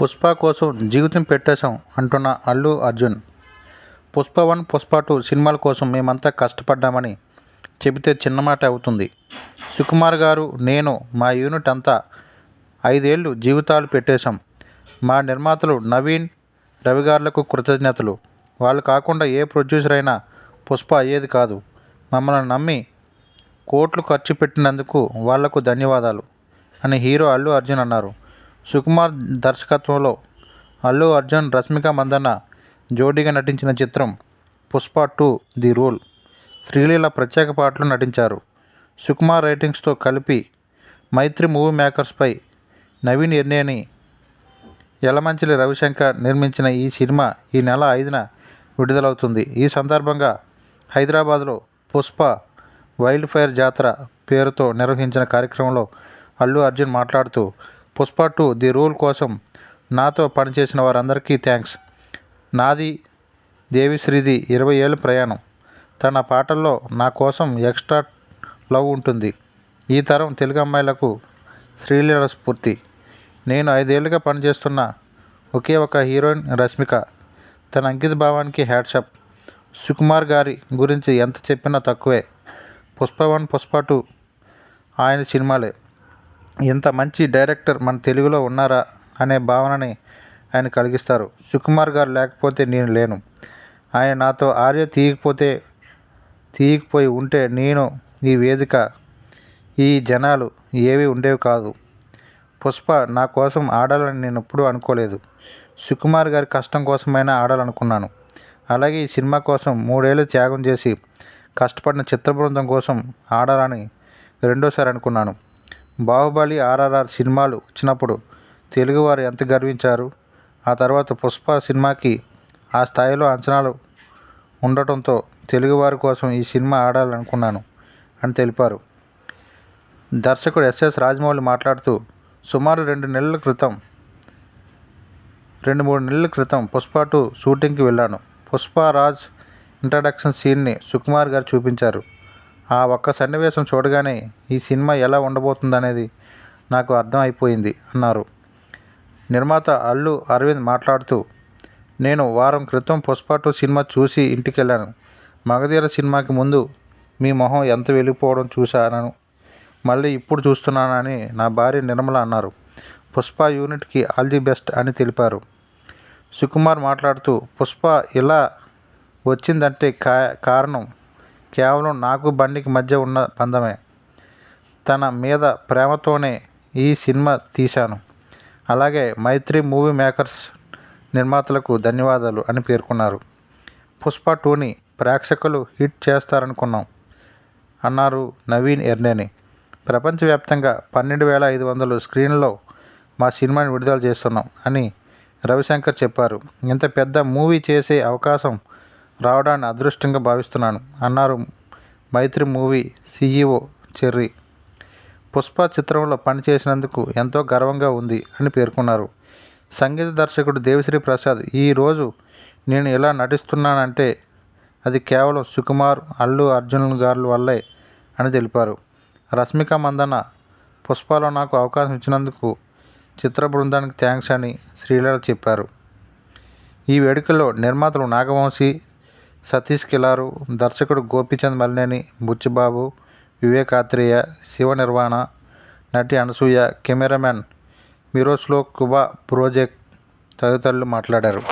పుష్ప కోసం జీవితం పెట్టేశాం అంటున్న అల్లు అర్జున్. పుష్ప వన్ పుష్ప టూ సినిమాల కోసం మేమంతా కష్టపడ్డామని చెబితే చిన్నమాట అవుతుంది. సుకుమార్ గారు నేను మా యూనిట్ అంతా ఐదేళ్ళు జీవితాలు పెట్టేశాం. మా నిర్మాతలు నవీన్ రవి గారులకు కృతజ్ఞతలు. వాళ్ళు కాకుండా ఏ ప్రొడ్యూసర్ అయినా పుష్ప అయ్యేది కాదు. మమ్మల్ని నమ్మి కోట్లు ఖర్చు పెట్టినందుకు వాళ్ళకు ధన్యవాదాలు అని హీరో అల్లు అర్జున్ అన్నారు. సుకుమార్ దర్శకత్వంలో అల్లు అర్జున్ రష్మిక మందన్న జోడీగా నటించిన చిత్రం Pushpa two the rule. Sreeleela ప్రత్యేక పాటలు నటించారు. సుకుమార్ రైటింగ్స్తో కలిపి మైత్రి మూవీ మేకర్స్పై నవీన్ ఎన్నేని యలమంచిలి రవిశంకర్ నిర్మించిన ఈ సినిమా ఈ నెల ఐదున విడుదలవుతుంది. ఈ సందర్భంగా హైదరాబాద్లో పుష్ప వైల్డ్ ఫైర్ జాతర పేరుతో నిర్వహించిన కార్యక్రమంలో అల్లు అర్జున్ మాట్లాడుతూ పుష్ప టూ ది రూల్ కోసం నాతో పనిచేసిన వారందరికీ థ్యాంక్స్. నాది దేవిశ్రీది ఇరవై ఏళ్ళ ప్రయాణం. తన పాటల్లో నా కోసం ఎక్స్ట్రా లవ్ ఉంటుంది. ఈ తరం తెలుగు అమ్మాయిలకు శ్రీలీల స్ఫూర్తి. నేను ఐదేళ్ళుగా పనిచేస్తున్న ఒకే ఒక హీరోయిన్ రష్మిక. తన అంకిత భావానికి హ్యాట్సప్ సుకుమార్ గారి గురించి ఎంత చెప్పినా తక్కువే. పుష్ప వన్ పుష్ప టూ ఆయన సినిమాలే. ఇంత మంచి డైరెక్టర్ మన తెలుగులో ఉన్నారా అనే భావనని ఆయన కలిగిస్తారు. సుకుమార్ గారు లేకపోతే నేను లేను. ఆయన నాతో ఆర్య తీయకపోతే తీయకపోయి ఉంటే నేను ఈ వేదిక ఈ జనాలు ఏవి ఉండేవి కాదు. పుష్ప నా కోసం ఆడాలని నేను ఎప్పుడూ అనుకోలేదు. సుకుమార్ గారి కష్టం కోసమైనా ఆడాలనుకున్నాను. అలాగే ఈ సినిమా కోసం మూడేళ్ళు త్యాగం చేసి కష్టపడిన చిత్ర బృందం కోసం ఆడాలని రెండోసారి అనుకున్నాను. బాహుబలి ఆర్ఆర్ఆర్ సినిమాలు వచ్చినప్పుడు తెలుగువారు ఎంత గర్వించారు? ఆ తర్వాత పుష్ప సినిమాకి ఆ స్థాయిలో అంచనాలు ఉండటంతో తెలుగువారి కోసం ఈ సినిమా ఆడాలనుకున్నాను అని తెలిపారు. దర్శకుడు ఎస్ఎస్ రాజమౌళి మాట్లాడుతూ సుమారు రెండు నెలల క్రితం రెండు మూడు నెలల క్రితం పుష్ప టూ షూటింగ్కి వెళ్ళాను. పుష్ప రాజ్ ఇంట్రడక్షన్ సీన్ని సుకుమార్ గారు చూపించారు. ఆ ఒక్క సన్నివేశం చూడగానే ఈ సినిమా ఎలా ఉండబోతుందనేది నాకు అర్థం అయిపోయింది అన్నారు. నిర్మాత అల్లు అరవింద్ మాట్లాడుతూ నేను వారం క్రితం పుష్ప టూ సినిమా చూసి ఇంటికి వెళ్ళాను మగధీర సినిమాకి ముందు మీ మొహం ఎంత వెళ్ళిపోవడం చూశాను మళ్ళీ ఇప్పుడు చూస్తున్నానని నా భార్య నిర్మల అన్నారు. పుష్ప యూనిట్కి ఆల్ ది బెస్ట్ అని తెలిపారు. సుకుమార్ మాట్లాడుతూ పుష్ప ఇలా వచ్చిందంటే కా కారణం కేవలం నాకు బండికి మధ్య ఉన్న బంధమే. తన మీద ప్రేమతోనే ఈ సినిమా తీశాను. అలాగే మైత్రి మూవీ మేకర్స్ నిర్మాతలకు ధన్యవాదాలు అని పేర్కొన్నారు. పుష్ప టూని ప్రేక్షకులు హిట్ చేస్తారనుకున్నాం అన్నారు నవీన్ ఎర్నేని. ప్రపంచవ్యాప్తంగా పన్నెండు వేల ఐదు వందలు స్క్రీన్లో మా సినిమాని విడుదల చేస్తున్నాం అని రవిశంకర్ చెప్పారు. ఇంత పెద్ద మూవీ చేసే అవకాశం రావడాన్ని అదృష్టంగా భావిస్తున్నాను అన్నారు Mythri movie CEO Cherry. Pushpa చిత్రంలో పనిచేసినందుకు ఎంతో గర్వంగా ఉంది అని పేర్కొన్నారు. సంగీత దర్శకుడు దేవిశ్రీ ప్రసాద్ ఈరోజు నేను ఇలా నటిస్తున్నానంటే అది కేవలం సుకుమార్ అల్లు అర్జున్ గారి వల్లే అని తెలిపారు. రష్మిక మందన పుష్పలో నాకు అవకాశం ఇచ్చినందుకు చిత్ర బృందానికి థ్యాంక్స్ అని శ్రీలీల చెప్పారు. ఈ వేడుకలో నిర్మాతలు నాగవంశీ సతీష్ కిలారు దర్శకుడు గోపీచంద్ మల్లేని బుచ్చిబాబు వివేక్ ఆత్రేయ శివ నిర్వాణ నటి Anasuya cameraman Miroslaw Kuba Brozek తదితరులు మాట్లాడారు.